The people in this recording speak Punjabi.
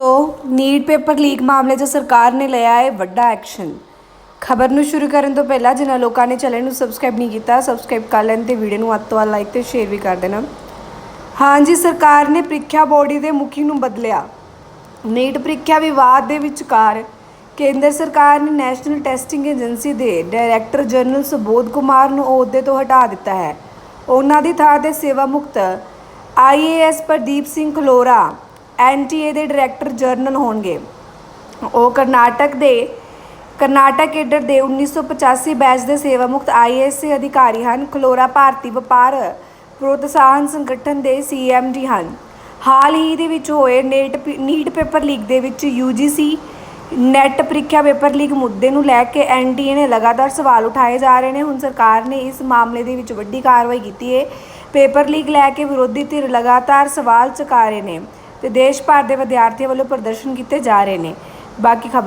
ਤੋ ਨੀਟ ਪੇਪਰ ਲੀਕ ਮਾਮਲੇ 'ਚ ਸਰਕਾਰ ਨੇ ਲਿਆ ਹੈ, ਵੱਡਾ ਐਕਸ਼ਨ। ਖਬਰ ਨੂੰ ਸ਼ੁਰੂ ਕਰਨ ਤੋਂ ਪਹਿਲਾਂ ਜਿਨ੍ਹਾਂ ਲੋਕਾਂ ਨੇ ਚੈਨਲ ਨੂੰ ਸਬਸਕ੍ਰਾਈਬ ਨਹੀਂ ਕੀਤਾ, ਸਬਸਕ੍ਰਾਈਬ ਕਰ ਲੈਣ ਤੇ ਵੀਡੀਓ ਨੂੰ ਵੱਧ ਤੋਂ ਵੱਧ ਲਾਈਕ ਤੇ ਸ਼ੇਅਰ ਵੀ ਕਰ ਦੇਣਾ। ਹਾਂਜੀ ਸਰਕਾਰ ਨੇ ਪ੍ਰੀਖਿਆ ਬੋਰਡ ਦੇ ਮੁਖੀ ਨੂੰ ਬਦਲਿਆ। ਨੀਟ ਪ੍ਰੀਖਿਆ ਵਿਵਾਦ ਦੇ ਵਿਚਕਾਰ ਕੇਂਦਰ ਸਰਕਾਰ ਨੇ ਨੈਸ਼ਨਲ ਟੈਸਟਿੰਗ ਏਜੰਸੀ ਦੇ ਡਾਇਰੈਕਟਰ ਜਨਰਲ ਸੁਬੋਧ ਕੁਮਾਰ ਨੂੰ ਅਹੁਦੇ ਤੋਂ ਹਟਾ ਦਿੱਤਾ ਹੈ। ਉਹਨਾਂ ਦੀ ਥਾਂ ਤੇ ਸੇਵਾ ਮੁਕਤ ਆਈਏਐਸ ਪ੍ਰਦੀਪ ਸਿੰਘ ਖਲੋਰਾ ਐਨਟੀਏ ਦੇ ਡਾਇਰੈਕਟਰ ਜਨਰਲ ਹੋਣਗੇ। ਉਹ ਕਰਨਾਟਕ ਦੇ, ਕਰਨਾਟਕ ਕੇਡਰ ਦੇ 1985 ਬੈਚ ਦੇ ਸੇਵਾ ਮੁਕਤ ਆਈਏਐਸ ਅਧਿਕਾਰੀ ਹਨ। ਖਲੋਰਾ ਭਾਰਤੀ ਵਪਾਰ ਪ੍ਰੋਤਸਾਹਨ ਸੰਗਠਨ ਦੇ ਸੀਐਮਡੀ ਹਨ। ਹਾਲ ਹੀ ਦੇ ਵਿੱਚ ਹੋਏ ਨੇਟ ਨੀਟ ਪੇਪਰ ਲੀਕ ਦੇ ਵਿੱਚ ਯੂਜੀਸੀ ਨੈਟ ਪ੍ਰੀਖਿਆ ਪੇਪਰ ਲੀਕ ਮੁੱਦੇ ਨੂੰ ਲੈ ਕੇ ਐਨਟੀਏ ਨੇ ਲਗਾਤਾਰ ਸਵਾਲ ਉਠਾਏ ਜਾ ਰਹੇ ਨੇ। ਹੁਣ ਸਰਕਾਰ ਨੇ ਇਸ ਮਾਮਲੇ ਦੇ ਵਿੱਚ ਵੱਡੀ ਕਾਰਵਾਈ ਕੀਤੀ ਹੈ ਪੇਪਰ ਲੀਕ ਲੈ ਕੇ ਵਿਰੋਧੀ ਧਿਰ ਲਗਾਤਾਰ ਸਵਾਲ ਚੁਕਾ ਰਹੇ ਨੇ। ਤੇ ਦੇਸ਼ ਭਰ ਦੇ ਵਿਦਿਆਰਥੀਆਂ ਵੱਲੋਂ ਪ੍ਰਦਰਸ਼ਨ ਕੀਤੇ ਜਾ ਰਹੇ ਨੇ। ਬਾਕੀ ਖਬਰ